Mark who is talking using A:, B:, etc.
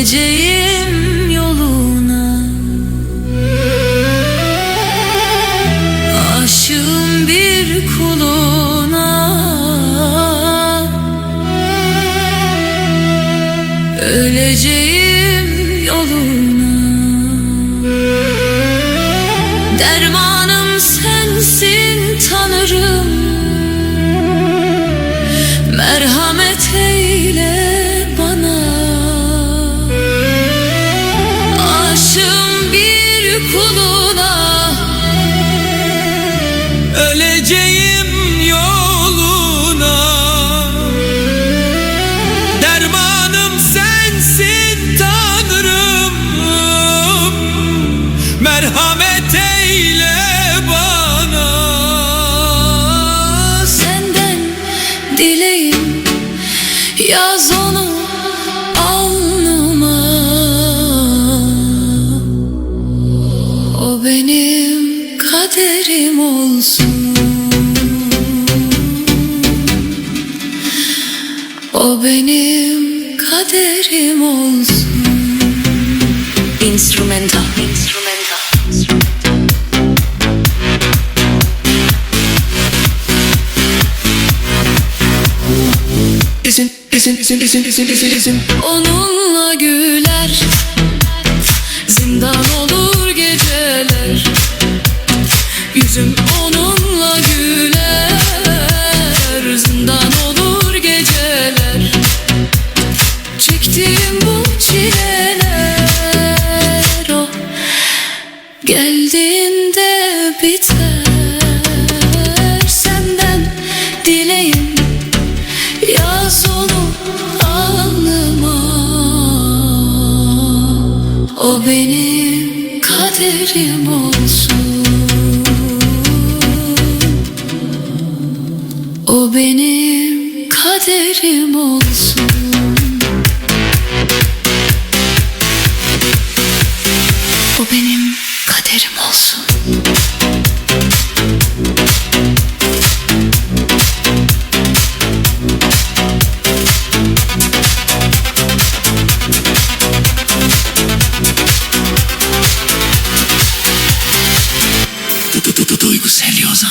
A: gideceğim yoluna. Aşığım bir kuluna.
B: Öleceğim yoluna. Dermanım sensin
A: tanırım. Kuluna Öleceğim benim kaderim olsun. O benim kaderim olsun. Instrumental. Instrumental.
B: İzin, izin, izin, izin, izin, izin
A: Onunla güler. Zindan olur Yüzüm onunla güler Zindan olur geceler. Çektiğim bu çileler O geldiğinde biter. Senden dileğim Yaz onu alnıma O benim kaderim olsun O benim kaderim olsun. O benim kaderim olsun
B: duygu seviyorsan